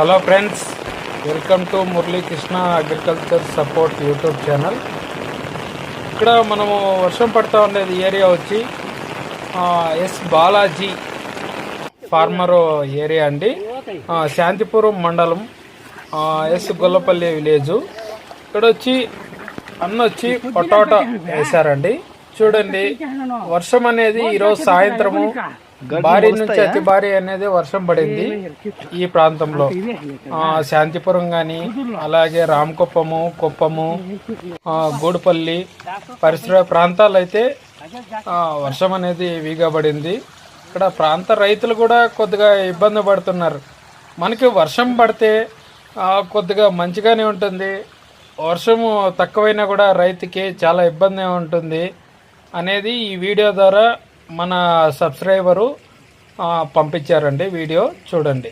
Hello friends welcome to Muralikrishna agriculture support YouTube channel ఇక్కడ మనము వర్షం పడతా ఉండేది ఏరియా వచ్చి ఎస్ బాలాజీ ఫార్మర్ ఏరియా అండి. శాంతిపురం మండలం ఎస్ గొల్లపల్లి విలేజు. ఇక్కడ వచ్చి అన్న వచ్చి పొటాటో వేశారండి. చూడండి వర్షం అనేది ఈరోజు సాయంత్రము భారీ నుంచి అతి భారీ అనేది వర్షం పడింది. ఈ ప్రాంతంలో. శాంతిపురం గాని అలాగే రామకుప్పము కుప్పము గూడుపల్లి పరిసర ప్రాంతాలు అయితే వర్షం అనేది వీగా పడింది ఇక్కడ ప్రాంత రైతులు కూడా కొద్దిగా ఇబ్బంది పడుతున్నారు. మనకి వర్షం పడితే కొద్దిగా మంచిగానే ఉంటుంది. వర్షము తక్కువైనా కూడా రైతుకి చాలా ఇబ్బంది ఉంటుంది. అనేది ఈ వీడియో ద్వారా మన సబ్స్క్రైబరు పంపించారండి వీడియో చూడండి.